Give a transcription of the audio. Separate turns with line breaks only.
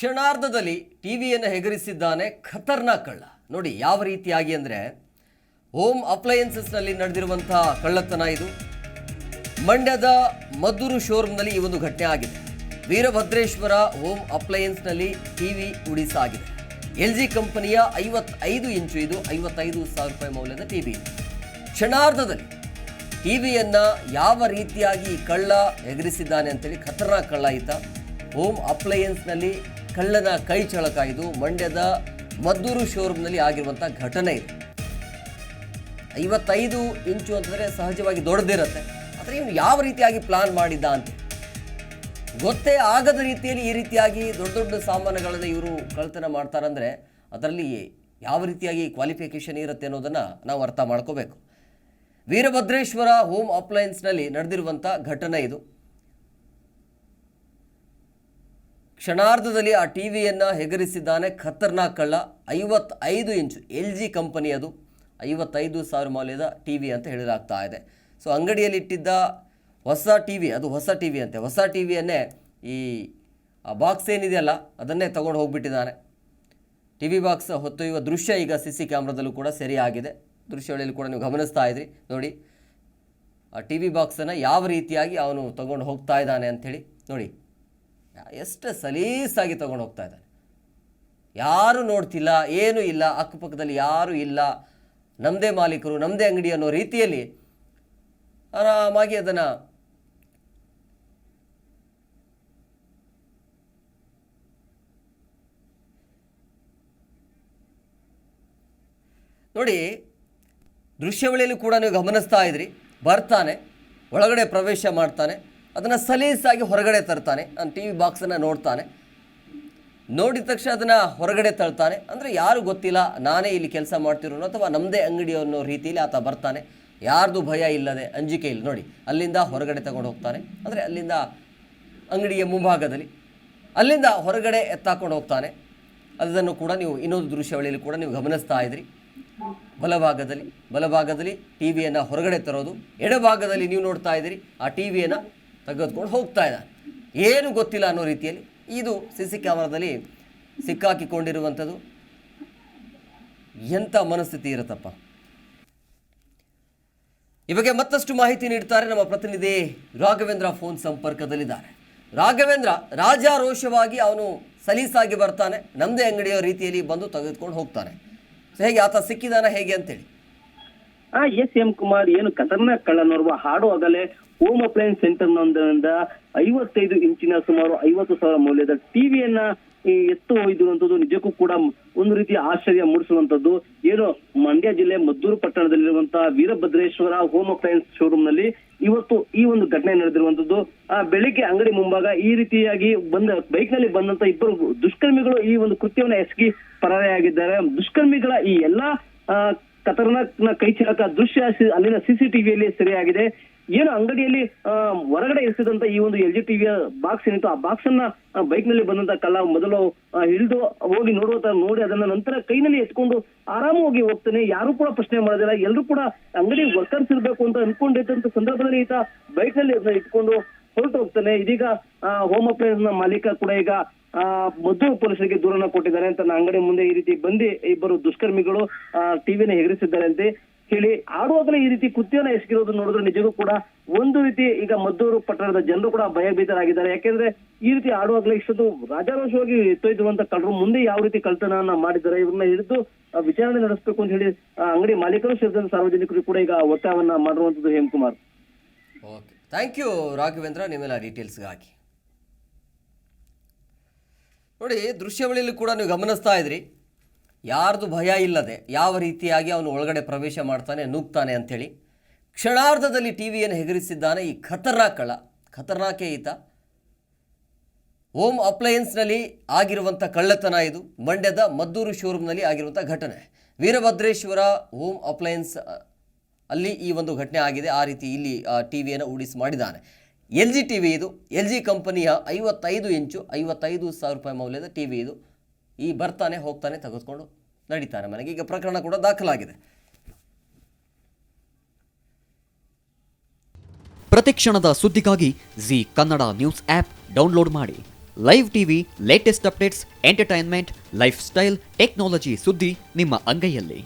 ಕ್ಷಣಾರ್ಧದಲ್ಲಿ T ವಿಯನ್ನು ಹೆಗರಿಸಿದ್ದಾನೆ ಖತರ್ನಾಕ್ ಕಳ್ಳ. ನೋಡಿ, ಯಾವ ರೀತಿಯಾಗಿ ಅಂದರೆ, ಹೋಮ್ ಅಪ್ಲಯನ್ಸಸ್ನಲ್ಲಿ ನಡೆದಿರುವಂತಹ ಕಳ್ಳತನ ಇದು. ಮಂಡ್ಯದ ಮದ್ದೂರು ಶೋರೂಮ್ನಲ್ಲಿ ಈ ಒಂದು ಘಟನೆ ಆಗಿದೆ. ವೀರಭದ್ರೇಶ್ವರ ಹೋಮ್ ಅಪ್ಲಯನ್ಸ್ನಲ್ಲಿ ಟಿ ವಿ ಉಡಿಸಾಗಿದೆ. ಎಲ್ ಜಿ ಕಂಪನಿಯ ಐವತ್ತೈದು ಇಂಚು ಇದು, ಐವತ್ತೈದು ಸಾವಿರ ರೂಪಾಯಿ ಮೌಲ್ಯದ ಟಿ ವಿ ಕ್ಷಣಾರ್ಧದಲ್ಲಿ ಟಿ ವಿಯನ್ನು ಯಾವ ರೀತಿಯಾಗಿ ಕಳ್ಳ ಎಗರಿಸಿದ್ದಾನೆ ಅಂತೇಳಿ ಖತರ್ನಾಕ್ ಕಳ್ಳ ಈತ ಹೋಮ್ ಅಪ್ಲಯನ್ಸ್ನಲ್ಲಿ ಕಳ್ಳನ ಕೈ ಚಳಕ ಇದು ಮಂಡ್ಯದ ಮದ್ದೂರು ಶೋರೂಮ್ನಲ್ಲಿ ಆಗಿರುವಂಥ ಘಟನೆ ಇದು. ಐವತ್ತೈದು ಇಂಚು ಅಂತಂದರೆ ಸಹಜವಾಗಿ ದೊಡ್ಡದಿರುತ್ತೆ. ಆದರೆ ಇವನು ಯಾವ ರೀತಿಯಾಗಿ ಪ್ಲಾನ್ ಮಾಡಿದ್ದ ಅಂತ. ಗೊತ್ತೇ ಆಗದ ರೀತಿಯಲ್ಲಿ ಈ ರೀತಿಯಾಗಿ ದೊಡ್ಡ ದೊಡ್ಡ ಸಾಮಾನುಗಳನ್ನು ಇವರು ಕಳ್ತನ ಮಾಡ್ತಾರಂದರೆ ಅದರಲ್ಲಿ ಯಾವ ರೀತಿಯಾಗಿ ಕ್ವಾಲಿಫಿಕೇಷನ್ ಇರುತ್ತೆ ಅನ್ನೋದನ್ನು ನಾವು ಅರ್ಥ ಮಾಡ್ಕೋಬೇಕು. ವೀರಭದ್ರೇಶ್ವರ ಹೋಮ್ ಅಪ್ಲಯನ್ಸ್ನಲ್ಲಿ ನಡೆದಿರುವಂಥ ಘಟನೆ ಇದು. ಕ್ಷಣಾರ್ಧದಲ್ಲಿ ಆ ಟಿ ವಿಯನ್ನು ಹೆಗರಿಸಿದ್ದಾನೆ ಖತರ್ನಾಕ್ ಕಳ್ಳ. ಐವತ್ತೈದು ಇಂಚು ಎಲ್ ಜಿ ಕಂಪನಿ ಅದು. ಐವತ್ತೈದು ಸಾವಿರ ಮೌಲ್ಯದ ಟಿ ವಿ ಅಂತ ಹೇಳಲಾಗ್ತಾ ಇದೆ. ಸೊ, ಅಂಗಡಿಯಲ್ಲಿ ಇಟ್ಟಿದ್ದ ಹೊಸ ಟಿ ವಿ, ಅದು ಹೊಸ ಟಿ ವಿ ಅಂತೆ. ಹೊಸ ಟಿ ವಿಯನ್ನೇ ಈ, ಆ ಬಾಕ್ಸ್ ಏನಿದೆಯಲ್ಲ, ಅದನ್ನೇ ತೊಗೊಂಡು ಹೋಗಿಬಿಟ್ಟಿದ್ದಾನೆ. ಟಿ ವಿ ಬಾಕ್ಸ್ ಹೊತ್ತೊಯ್ಯುವ ದೃಶ್ಯ ಈಗ ಸಿ ಸಿ ಕ್ಯಾಮ್ರಾದಲ್ಲೂ ಕೂಡ ಸರಿಯಾಗಿದೆ. ದೃಶ್ಯಗಳಲ್ಲಿ ಕೂಡ ನೀವು ಗಮನಿಸ್ತಾ ಇದ್ರಿ. ನೋಡಿ, ಆ ಟಿ ವಿ ಬಾಕ್ಸನ್ನು ಯಾವ ರೀತಿಯಾಗಿ ಅವನು ತೊಗೊಂಡು ಹೋಗ್ತಾ ಇದ್ದಾನೆ ಅಂಥೇಳಿ. ನೋಡಿ ಎಷ್ಟು ಸಲೀಸಾಗಿ ತೊಗೊಂಡು ಹೋಗ್ತಾ ಇದ್ದಾನೆ. ಯಾರು ನೋಡ್ತಿಲ್ಲ, ಏನೂ ಇಲ್ಲ, ಅಕ್ಕಪಕ್ಕದಲ್ಲಿ ಯಾರೂ ಇಲ್ಲ. ನಮ್ಮದೇ ಮಾಲೀಕರು ನಮ್ಮದೇ ಅಂಗಡಿ ಅನ್ನೋ ರೀತಿಯಲ್ಲಿ ಆರಾಮಾಗಿ ಅದನ್ನು ನೋಡಿ ದೃಶ್ಯವಳಿಯಲ್ಲೂ ಕೂಡ ನೀವು ಗಮನಿಸ್ತಾ ಇದ್ರಿ. ಬರ್ತಾನೆ, ಒಳಗಡೆ ಪ್ರವೇಶ ಮಾಡ್ತಾನೆ. ಅದನ್ನು ಸಲೀಸಾಗಿ ಹೊರಗಡೆ ತರ್ತಾನೆ. ನಾನು ಟಿ ವಿ ಬಾಕ್ಸನ್ನು ನೋಡ್ತಾನೆ. ನೋಡಿದ ತಕ್ಷಣ ಅದನ್ನು ಹೊರಗಡೆ ತಳ್ತಾನೆ. ಅಂದರೆ ಯಾರು ಗೊತ್ತಿಲ್ಲ, ನಾನೇ ಇಲ್ಲಿ ಕೆಲಸ ಮಾಡ್ತಿರೋನು ಅಥವಾ ನಮ್ಮದೇ ಅಂಗಡಿ ಅನ್ನೋ ರೀತಿಯಲ್ಲಿ ಆತ ಬರ್ತಾನೆ. ಯಾರ್ದು ಭಯ ಇಲ್ಲದೆ, ಅಂಜಿಕೆ ಇಲ್ಲ. ನೋಡಿ, ಅಲ್ಲಿಂದ ಹೊರಗಡೆ ತಗೊಂಡು ಹೋಗ್ತಾನೆ. ಅಂದರೆ ಅಲ್ಲಿಂದ ಅಂಗಡಿಯ ಮುಂಭಾಗದಲ್ಲಿ. ಅಲ್ಲಿಂದ ಹೊರಗಡೆ ಎತ್ತಾಕೊಂಡು ಹೋಗ್ತಾನೆ. ಅದನ್ನು ಕೂಡ ನೀವು ಇನ್ನೊಂದು ದೃಶ್ಯಾವಳಿಯಲ್ಲಿ ಕೂಡ ನೀವು ಗಮನಿಸ್ತಾ ಇದ್ರಿ. ಬಲಭಾಗದಲ್ಲಿ ಬಲಭಾಗದಲ್ಲಿ ಟಿ ವಿಯನ್ನು ಹೊರಗಡೆ ತರೋದು. ಎಡಭಾಗದಲ್ಲಿ ನೀವು ನೋಡ್ತಾ ಇದ್ದೀರಿ, ಆ ಟಿ ವಿಯನ್ನು ತೆಗೆದುಕೊಂಡು ಹೋಗ್ತಾ ಇದ್ದಾನೆ. ಏನು ಗೊತ್ತಿಲ್ಲ ಅನ್ನೋ ರೀತಿಯಲ್ಲಿ ಇದು ಸಿ ಸಿ ಕ್ಯಾಮ್ರಾದಲ್ಲಿ ಸಿಕ್ಕಾಕಿಕೊಂಡಿರುವಂಥದ್ದು. ಎಂಥ ಮನಸ್ಥಿತಿ ಇರುತ್ತಪ್ಪ. ಈ ಬಗ್ಗೆ ಮತ್ತಷ್ಟು ಮಾಹಿತಿ ನೀಡ್ತಾರೆ ನಮ್ಮ ಪ್ರತಿನಿಧಿ ರಾಘವೇಂದ್ರ ಫೋನ್ ಸಂಪರ್ಕದಲ್ಲಿದ್ದಾರೆ. ರಾಘವೇಂದ್ರ, ರಾಜಾರೋಷವಾಗಿ ಅವನು ಸಲೀಸಾಗಿ ಬರ್ತಾನೆ ನಮ್ಮದೇ ಅಂಗಡಿಯ ರೀತಿಯಲ್ಲಿ ಬಂದು ತೆಗೆದುಕೊಂಡು ಹೋಗ್ತಾನೆ. ಹೇಗೆ, ಆತ ಸಿಕ್ಕಿದಾನ ಹೇಗೆ ಅಂತೇಳಿ?
ಆ ಎಸ್ ಎಂ ಕುಮಾರ್ ಏನು ಕತರ್ನಾಕ್ ಕಳ್ಳನೋರ್ವ ಹಾಡು ಆಗಲೇ ಹೋಮ್ ಅಪ್ಲಯನ್ಸ್ ಸೆಂಟರ್ ನೊಂದರಿಂದ ಐವತ್ತೈದು ಇಂಚಿನ ಸುಮಾರು ಐವತ್ತು ಸಾವಿರ ಮೌಲ್ಯದ ಟಿವಿಯನ್ನ ಎತ್ತು ಒಯ್ದಿರುವಂತದ್ದು ನಿಜಕ್ಕೂ ಕೂಡ ಒಂದು ರೀತಿಯ ಆಶ್ಚರ್ಯ ಮೂಡಿಸುವಂತದ್ದು. ಏನು, ಮಂಡ್ಯ ಜಿಲ್ಲೆ ಮದ್ದೂರು ಪಟ್ಟಣದಲ್ಲಿರುವಂತಹ ವೀರಭದ್ರೇಶ್ವರ ಹೋಮ್ ಅಪ್ಲಯನ್ಸ್ ಶೋರೂಮ್ನಲ್ಲಿ ಇವತ್ತು ಈ ಒಂದು ಘಟನೆ ನಡೆದಿರುವಂತದ್ದು. ಆ ಬೆಳಿಗ್ಗೆ ಅಂಗಡಿ ಮುಂಭಾಗ ಈ ರೀತಿಯಾಗಿ ಬಂದ ಬೈಕ್ನಲ್ಲಿ ಬಂದಂತ ಇಬ್ಬರು ದುಷ್ಕರ್ಮಿಗಳು ಈ ಒಂದು ಕೃತ್ಯವನ್ನ ಎಸಗಿ ಪರಾರಿಯಾಗಿದ್ದಾರೆ. ದುಷ್ಕರ್ಮಿಗಳ ಈ ಎಲ್ಲಾ ಆ, ನ ಕೈ ಚಳಕ ದೃಶ್ಯ ಅಲ್ಲಿನ ಸಿಸಿಟಿವಿಯಲ್ಲಿ ಸೆರೆಯಾಗಿದೆ. ಏನು ಅಂಗಡಿಯಲ್ಲಿ ಹೊರಗಡೆ ಇರಿಸಿದಂತ ಈ ಒಂದು ಎಲ್ ಜಿ ಟಿವಿಯ ಬಾಕ್ಸ್ ಏನಿತ್ತು ಆ ಬಾಕ್ಸ್ ಅನ್ನ ಬೈಕ್ನಲ್ಲಿ ಬಂದಂತ ಕಲ್ಲ ಮೊದಲು ಹಿಡಿದು ಹೋಗಿ ನೋಡುವ ನೋಡಿ ಅದನ್ನ ನಂತರ ಕೈನಲ್ಲಿ ಎತ್ಕೊಂಡು ಆರಾಮವಾಗಿ ಹೋಗ್ತಾನೆ. ಯಾರು ಕೂಡ ಪ್ರಶ್ನೆ ಮಾಡೋದಿಲ್ಲ. ಎಲ್ಲರೂ ಕೂಡ ಅಂಗಡಿ ವರ್ಕರ್ಸ್ ಇರಬೇಕು ಅಂತ ಅನ್ಕೊಂಡಿದ್ದಂತ ಸಂದರ್ಭದಲ್ಲಿ ಈತ ಬೈಕ್ನಲ್ಲಿ ಇಟ್ಕೊಂಡು ಹೊರಟು ಹೋಗ್ತಾನೆ ಇದೀಗ ಹೋಮ್ ಅಪ್ಲೈನ್ಸ್ನ ಮಾಲೀಕ ಕೂಡ ಈಗ, ಆ ಪೊಲೀಸರಿಗೆ ದೂರನ್ನ ಕೊಟ್ಟಿದ್ದಾರೆ ತನ್ನ ಅಂಗಡಿ ಮುಂದೆ ಈ ರೀತಿ ಬಂದಿ, ಇಬ್ಬರು ದುಷ್ಕರ್ಮಿಗಳು ಟಿವಿನ ಹೆಗರಿಸಿದ್ದಾರೆ ಅಂತ ಹೇಳಿ. ಆಡುವಾಗಲೇ ಈ ರೀತಿ ಕೃತ್ಯನ ಎಸಗಿರೋದು ನೋಡಿದ್ರೆ ನಿಜಕ್ಕೂ ಕೂಡ ಒಂದು ರೀತಿ ಈಗ ಮದ್ದೂರು ಪಟ್ಟಣದ ಜನರು ಕೂಡ ಭಯಭೀತರಾಗಿದ್ದಾರೆ. ಯಾಕೆಂದ್ರೆ ಈ ರೀತಿ ಆಡುವಾಗಲೇ ಇಷ್ಟೊಂದು ರಾಜಾರೋಷವಾಗಿ ಎತ್ತೊಯ್ದುವಂತ ಕಳ್ಳರು ಮುಂದೆ ಯಾವ ರೀತಿ ಕಳ್ತನವನ್ನ ಮಾಡಿದ್ದಾರೆ, ಇವ್ರನ್ನ ಹಿಡಿದು ವಿಚಾರಣೆ ನಡೆಸಬೇಕು ಅಂತ ಹೇಳಿ ಅಂಗಡಿ ಮಾಲೀಕರು ಸೇರಿದಂತೆ ಸಾರ್ವಜನಿಕರು ಕೂಡ ಈಗ ಒತ್ತಾಯವನ್ನ ಮಾಡಿರುವಂತದ್ದು Hemakumar.
Okay thank you Raghavendra, ನಿಮ್ಮೆಲ್ಲ ಡೀಟೇಲ್ಸ್ಗಾಗಿ ನೋಡಿ, ದೃಶ್ಯಾವಳಿಯಲ್ಲಿ ಕೂಡ ನೀವು ಗಮನಿಸ್ತಾ ಇದ್ರಿ. ಯಾರ್ದು ಭಯ ಇಲ್ಲದೆ ಯಾವ ರೀತಿಯಾಗಿ ಅವನು ಒಳಗಡೆ ಪ್ರವೇಶ ಮಾಡ್ತಾನೆ, ನುಗ್ತಾನೆ ಅಂಥೇಳಿ. ಕ್ಷಣಾರ್ಧದಲ್ಲಿ ಟಿ ವಿಯನ್ನು ಹೆಗರಿಸಿದ್ದಾನೆ ಈ ಖತರ್ನಾಕ್ ಖತರ್ನಾಕೆ ಈತ. ಹೋಮ್ ಅಪ್ಲಯನ್ಸ್ನಲ್ಲಿ ಆಗಿರುವಂಥ ಕಳ್ಳತನ ಇದು. ಮಂಡ್ಯದ ಮದ್ದೂರು ಶೋರೂಮ್ನಲ್ಲಿ ಆಗಿರುವಂಥ ಘಟನೆ. ವೀರಭದ್ರೇಶ್ವರ ಹೋಮ್ ಅಪ್ಲಯನ್ಸ್ ಅಲ್ಲಿ ಈ ಒಂದು ಘಟನೆ ಆಗಿದೆ. ಆ ರೀತಿ ಇಲ್ಲಿ ಟಿ ವಿಯನ್ನು ಉಡಿಸಿ ಮಾಡಿದ್ದಾನೆ. ಎಲ್ ಜಿ ಟಿ ವಿ ಇದು. ಎಲ್ ಜಿ ಕಂಪನಿಯ ಐವತ್ತೈದು ಇಂಚು, ಐವತ್ತೈದು ಸಾವಿರ ರೂಪಾಯಿ ಮೌಲ್ಯದ ಟಿ ವಿ ಇದು. ಈ ಬರ್ತಾನೆ, ಹೋಗ್ತಾನೆ, ತೆಗೆದುಕೊಂಡು ನಡೀತಾನೆ ಮನೆಗೆ. ಈಗ ಪ್ರಕರಣ ಕೂಡ ದಾಖಲಾಗಿದೆ.
ಪ್ರತಿಕ್ಷಣದ ಸುದ್ದಿಗಾಗಿ Zee Kannada news app download ಮಾಡಿ. Live TV latest updates entertainment lifestyle technology ಸುದ್ದಿ ನಿಮ್ಮ ಅಂಗೈಯಲ್ಲಿ.